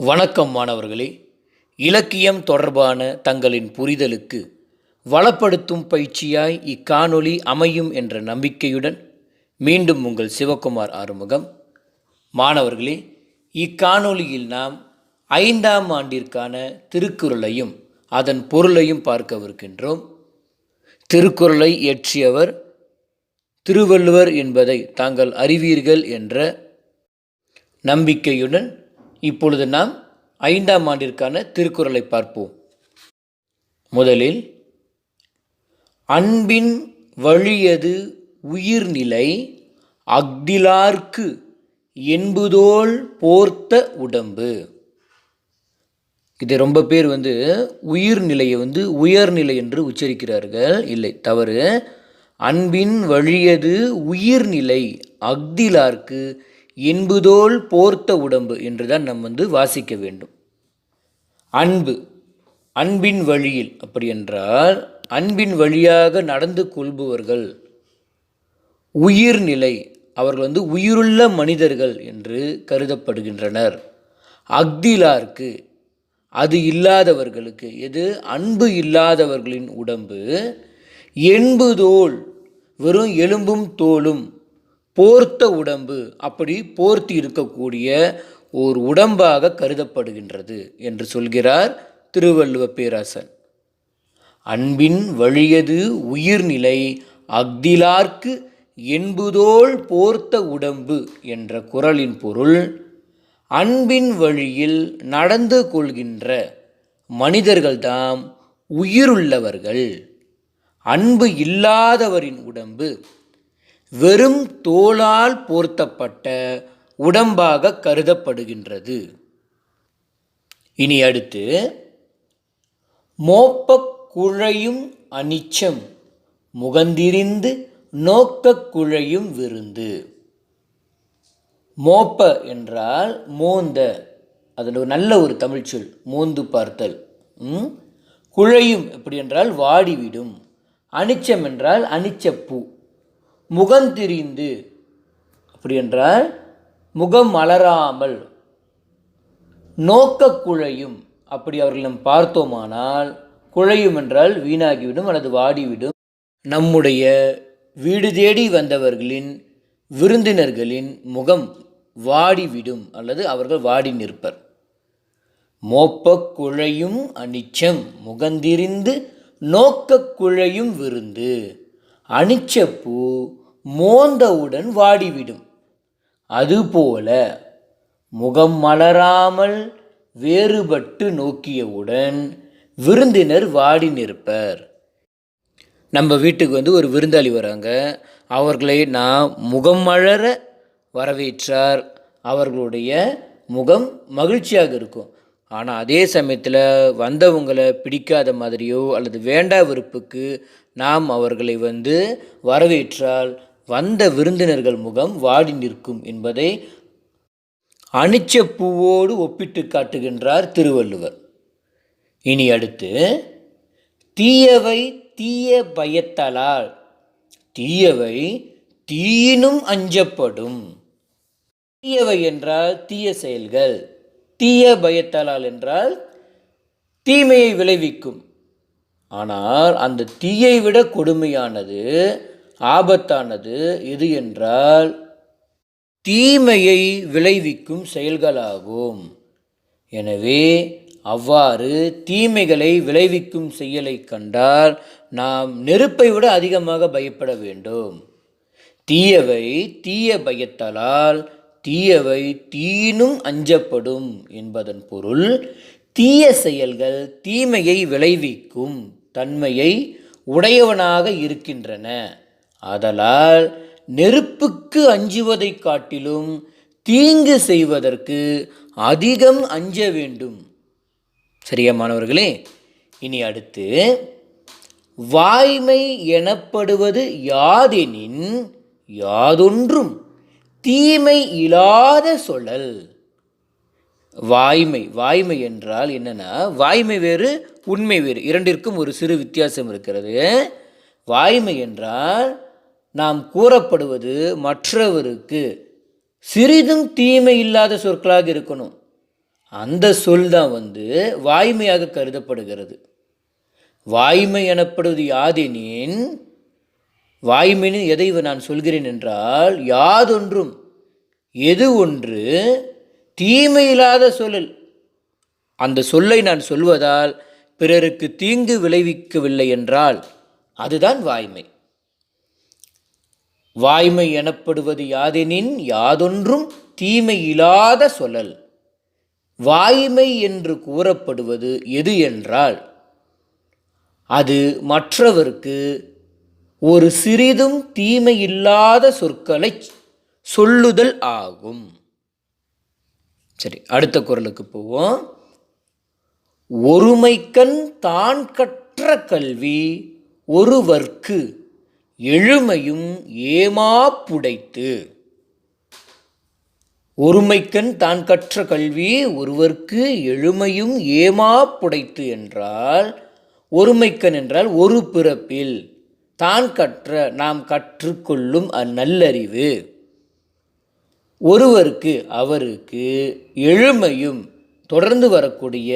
வணக்கம் மாணவர்களே. இலக்கியம் தொடர்பான தங்களின் புரிதலுக்கு வளப்படுத்தும் பயிற்சியாய் இக்காணொளி அமையும் என்ற நம்பிக்கையுடன் மீண்டும் உங்கள் சிவகுமார் ஆறுமுகம். மாணவர்களே இக்காணொளியில் நாம் ஐந்தாம் ஆண்டிற்கான திருக்குறளையும் அதன் பொருளையும் பார்க்கவிருக்கின்றோம் திருக்குறளை இயற்றியவர் திருவள்ளுவர் என்பதை தாங்கள் அறிவீர்கள் என்ற நம்பிக்கையுடன் இப்பொழுது நாம் ஐந்தாம் ஆண்டிற்கான திருக்குறளை பார்ப்போம். முதலில் அன்பின் வழியது உயிர்நிலை அக்திலார்க்கு என்பதோல் போர்த்த உடம்பு. இது ரொம்ப பேர் வந்து உயிர்நிலையை வந்து உயர்நிலை என்று உச்சரிக்கிறார்கள். இல்லை தவறு. அன்பின் வழியது உயிர்நிலை அக்திலார்க்கு இன்புதோல் போர்த்த உடம்பு என்று தான் நம்ம வந்து வாசிக்க வேண்டும். அன்பு அன்பின் வழியில் அப்படி என்றால் அன்பின் வழியாக நடந்து கொள்பவர்கள் உயிர்நிலை அவர்கள் வந்து உயிருள்ள மனிதர்கள் என்று கருதப்படுகின்றனர். அக்திலார்க்கு அது இல்லாதவர்களுக்கு எது? அன்பு இல்லாதவர்களின் உடம்பு என்புதோல் வெறும் எலும்பும் தோலும் போர்த்த உடம்பு அப்படி போர்த்தி இருக்கக்கூடிய ஓர் உடம்பாக கருதப்படுகின்றது என்று சொல்கிறார் திருவள்ளுவ பேராசன். அன்பின் வழியது உயிர்நிலை அக்திலார்க்கு என்புதோள் போர்த்த உடம்பு என்ற குரலின் பொருள் அன்பின் வழியில் நடந்து கொள்கின்ற மனிதர்கள்தாம் உயிருள்ளவர்கள். அன்பு இல்லாதவரின் உடம்பு வெறும் தோளால் போர்த்தப்பட்ட உடம்பாக கருதப்படுகின்றது. இனி அடுத்து மோப்பக் குழையும் அனிச்சம் முகந்திரிந்து நோக்கக் குழையும் விருந்து. மோப்ப என்றால் மோந்த அதில் ஒரு நல்ல ஒரு தமிழ்ச்சொல் மோந்து பார்த்தல். குழையும் எப்படி என்றால் வாடிவிடும். அனிச்சம் என்றால் அனிச்சப்பூ முகந்திரிந்து அப்படி என்றால் முகம் மலராமல் நோக்க குழையும். அப்படி அவர்கள் பார்த்தோமானால் குழையும் என்றால் வீணாகிவிடும் அல்லது வாடிவிடும். நம்முடைய வீடு தேடி வந்தவர்களின் விருந்தினர்களின் முகம் வாடிவிடும் அல்லது அவர்கள் வாடி நிற்பர். மோப்பக் குழையும் அனிச்சம் முகந்திரிந்து நோக்கக் குழையும் விருந்து. அணிச்சப்பூ மோந்தவுடன் வாடிவிடும். அதுபோல முகம் மலராமல் வேறுபட்டு நோக்கியவுடன் விருந்தினர் வாடி நிற்பர். நம்ம வீட்டுக்கு வந்து ஒரு விருந்தாளி வராங்க. அவர்களை நான் முகம் மலர வரவேற்றார். அவர்களுடைய முகம் மகிழ்ச்சியாக இருக்கும். ஆனால் அதே சமயத்தில் வந்தவங்களை பிடிக்காத மாதிரியோ அல்லது வேண்டா விருப்புக்கு நாம் அவர்களை வந்து வரவேற்றால் வந்த விருந்தினர்கள் முகம் வாடி நிற்கும் என்பதை அணிச்ச பூவோடு ஒப்பிட்டு காட்டுகின்றார் திருவள்ளுவர். இனி அடுத்து தீயவை தீய பயத்தலால் தீயவை தீயினும் அஞ்சப்படும். தீயவை என்றால் தீய செயல்கள். தீய பயத்தலால் என்றால் தீமையை விளைவிக்கும். ஆனால் அந்த தீயை விட கொடுமையானது ஆபத்தானது எது என்றால் தீமையை விளைவிக்கும் செயல்களாகும். எனவே அவ்வாறு தீமைகளை விளைவிக்கும் செயலை கண்டால் நாம் நெருப்பை விட அதிகமாக பயப்பட வேண்டும். தீயவை தீய பயத்தலால் தீயவை தீனும் அஞ்சப்படும் என்பதன் பொருள் தீய செயல்கள் தீமையை விளைவிக்கும் தன்மையை உடையவனாக இருக்கின்றன. ஆதலால் நெருப்புக்கு அஞ்சுவதைக் காட்டிலும் தீங்கு செய்வதற்கு அதிகம் அஞ்ச வேண்டும். சரியா மாணவர்களே இனி அடுத்து வாய்மை எனப்படுவது யாதெனின் யாதொன்றும் தீமை இல்லாத சொல்லல். வாய்மை வாய்மை என்றால் என்னன்னா வாய்மை வேறு உண்மை வேறு. இரண்டிற்கும் ஒரு சிறு வித்தியாசம் இருக்கிறது. வாய்மை என்றால் நாம் கூறப்படுவது மற்றவருக்கு சிறிதும் தீமை இல்லாத சொற்களாக இருக்கணும். அந்த சொல் தான் வந்து வாய்மையாக கருதப்படுகிறது. வாய்மை எனப்படுவது யாதெனின் வாய்மைன்னு எதை நான் சொல்கிறேன் என்றால் யாதொன்றும் எது ஒன்று தீமையில்லாத சொல்லல். அந்த சொல்லை நான் சொல்வதால் பிறருக்கு தீங்கு விளைவிக்கவில்லை என்றால் அதுதான் வாய்மை. வாய்மை எனப்படுவது யாதெனின் யாதொன்றும் தீமை இல்லாத சொல்லல். வாய்மை என்று கூறப்படுவது எது என்றால் அது மற்றவருக்கு ஒரு சிறிதும் தீமை இல்லாத சொற்களை சொல்லுதல் ஆகும். சரி அடுத்த குரலுக்கு போவோம். ஒருமைக்கண் தான் கற்ற கல்வி ஒருவர்க்கு எழுமையும் ஏமாப்புடைத்து ஒருமைக்கண் தான் கற்ற கல்வி ஒருவர்க்கு எழுமையும் ஏமாப்புடைத்து என்றால் ஒருமைக்கண் என்றால் ஒரு பிறப்பில். தான் கற்ற நாம் கற்றுக்கொள்ளும் அந்நல்லறிவு. ஒருவருக்கு அவருக்கு எழுமையும் தொடர்ந்து வரக்கூடிய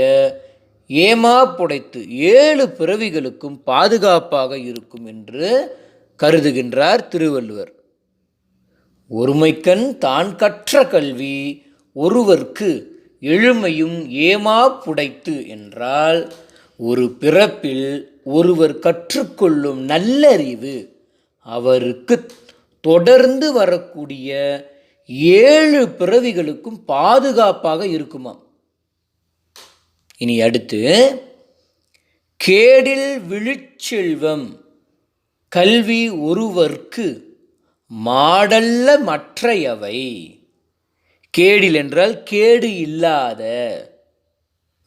ஏமா புடைத்து ஏழு பிறவிகளுக்கும் பாதுகாப்பாக இருக்கும் என்று கருதுகின்றார் திருவள்ளுவர். ஒருமைக்கண் தான் கற்ற கல்வி ஒருவர்க்கு எழுமையும் ஏமா புடைத்து என்றால் ஒரு பிறப்பில் ஒருவர் கற்றுக்கொள்ளும் நல்லறிவு அவருக்கு தொடர்ந்து வரக்கூடிய ஏழு பிறவிகளுக்கும் பாதுகாப்பாக இருக்குமாம். இனி அடுத்து கேடில் விழுச்செல்வம். கல்வி ஒருவர்க்கு மாடல்ல மற்றையவை. கேடில் என்றால் கேடு இல்லாத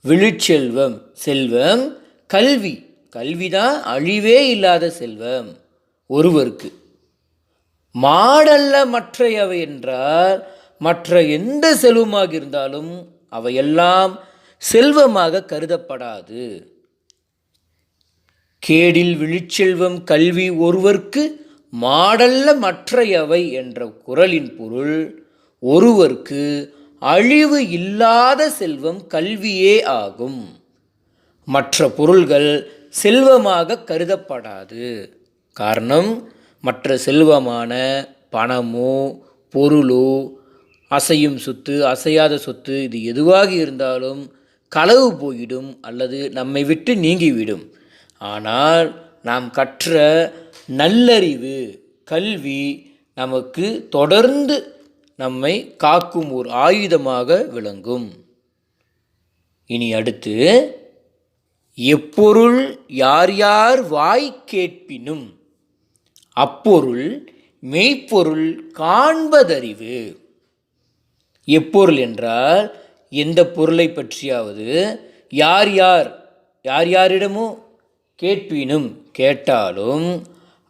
விழுச்செல்வம் செல்வம் கல்வி. கல்விதான் அழிவே இல்லாத செல்வம் ஒருவருக்கு. மாடல்ல மற்றையவை என்றால் மற்ற எந்த செல்வமாக இருந்தாலும் அவையெல்லாம் செல்வமாக கருதப்படாது. கேடில் விழிச்செல்வம் கல்வி ஒருவர்க்கு மாடல்ல மற்றையவை என்ற குரலின் பொருள் ஒருவர்க்கு அழிவு இல்லாத செல்வம் கல்வியே ஆகும். மற்ற பொருள்கள் செல்வமாக கருதப்படாது. காரணம் மற்ற செல்வமான பணமோ பொருளோ அசையும் சொத்து அசையாத சொத்து இது எதுவாக இருந்தாலும் களவு போயிடும் அல்லது நம்மை விட்டு நீங்கிவிடும். ஆனால் நாம் கற்ற நல்லறிவு கல்வி நமக்கு தொடர்ந்து நம்மை காக்கும் ஒரு ஆயுதமாக விளங்கும். இனி அடுத்து எப்பொருள் யார் யார் வாய் கேட்பினும் அப்பொருள் மெய்ப்பொருள் காண்பதறிவு. எப்பொருள் என்றால் எந்த பொருளை பற்றியாவது யார் யார் யார் யாரிடமோ கேட்பினும் கேட்டாலும்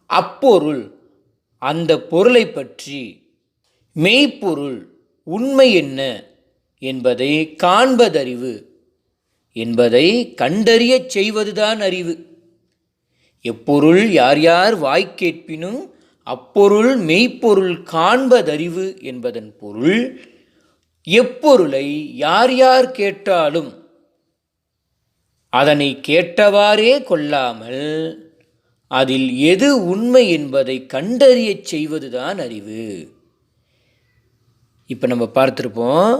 அப்பொருள் அந்த பொருளை பற்றி மெய்ப்பொருள் உண்மை என்ன என்பதை காண்பதறிவு. என்பதை கண்டறியச் செய்வதுதான் அறிவு. எப்பொருள் யார் யார் வாய்க்கேட்பினும் அப்பொருள் மெய்ப்பொருள் காண்பதறிவு என்பதன் பொருள் எப்பொருளை யார் யார் கேட்டாலும் அதனை கேட்டவாறே கொள்ளாமல் அதில் எது உண்மை என்பதை கண்டறியச் செய்வதுதான் அறிவு. இப்போ நம்ம பார்த்துருப்போம்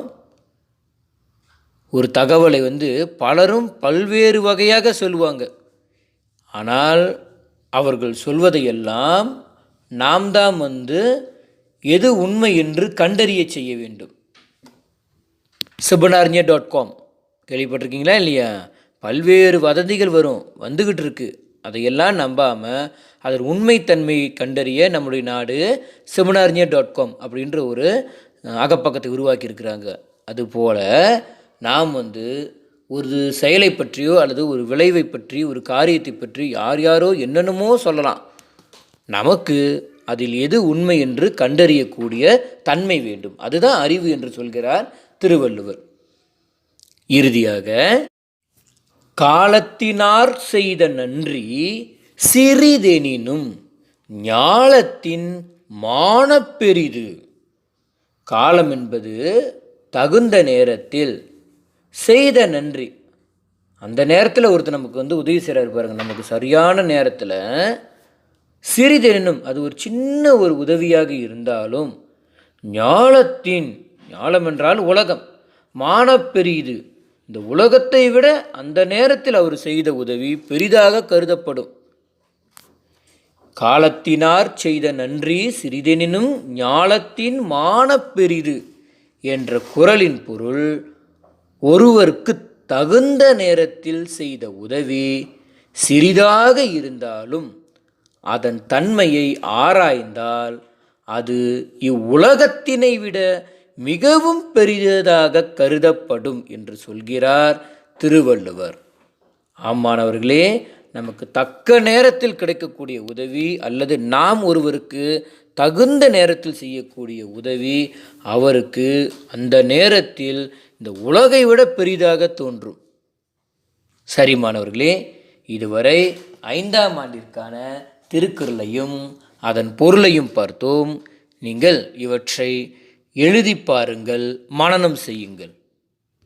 ஒரு தகவலை வந்து பலரும் பல்வேறு வகையாக சொல்லுவாங்க. ஆனால் அவர்கள் சொல்வதையெல்லாம் நாம் தான் வந்து எது உண்மை என்று கண்டறிய செய்ய வேண்டும். சுபனார்னியா டாட் காம். கேள்விப்பட்டிருக்கீங்களா இல்லையா? பல்வேறு வதந்திகள் வரும் வந்துக்கிட்டு இருக்கு. அதையெல்லாம் நம்பாமல் அதன் உண்மைத்தன்மையை கண்டறிய நம்முடைய நாடு செமினார்னியா டாட் காம் அப்படின்ற ஒரு அகப்பக்கத்தை உருவாக்கியிருக்கிறாங்க. அதுபோல் நாம் வந்து ஒரு செயலை பற்றியோ அல்லது ஒரு விளைவை பற்றி ஒரு காரியத்தை பற்றி யார் யாரோ என்னென்னமோ சொல்லலாம். நமக்கு அதில் எது உண்மை என்று கண்டறியக்கூடிய தன்மை வேண்டும். அதுதான் அறிவு என்று சொல்கிறார் திருவள்ளுவர். இறுதியாக காலத்தினார் செய்த நன்றி சிறிதெனினும் ஞாலத்தின் மானப்பெரிது. காலம் என்பது தகுந்த நேரத்தில் செய்த நன்றி. அந்த நேரத்தில் ஒருத்தர் நமக்கு வந்து உதவி செய்கிறாரு பாருங்கள் நமக்கு சரியான நேரத்தில் சிறிதெனும் அது ஒரு சின்ன ஒரு உதவியாக இருந்தாலும் ஞாலத்தின் ஞாலம் என்றால் உலகம். மானப்பெரியது. இந்த உலகத்தை விட அந்த நேரத்தில் அவர் செய்த உதவி பெரிதாக கருதப்படும். காலத்தினார் செய்த நன்றி சிறிதெனினும் ஞாலத்தின் மானப்பெரிது என்ற குரலின் பொருள் ஒருவருக்கு தகுந்த நேரத்தில் செய்த உதவி சிறிதாக இருந்தாலும் அதன் தன்மையை ஆராய்ந்தால் அது இவ்வுலகத்தினை விட மிகவும் பெரிதாக கருதப்படும் என்று சொல்கிறார் திருவள்ளுவர். ஆமானவர்களே நமக்கு தக்க நேரத்தில் கிடைக்கக்கூடிய உதவி அல்லது நாம் ஒருவருக்கு தகுந்த நேரத்தில் செய்யக்கூடிய உதவி அவருக்கு அந்த நேரத்தில் இந்த உலகை விட பெரிதாக தோன்றும். சரி மாணவர்களே இதுவரை ஐந்தாம் ஆண்டிற்கான திருக்குறளையும் அதன் பொருளையும் பார்த்தோம். நீங்கள் இவற்றை எழுதி பாருங்கள் மனனம் செய்யுங்கள்.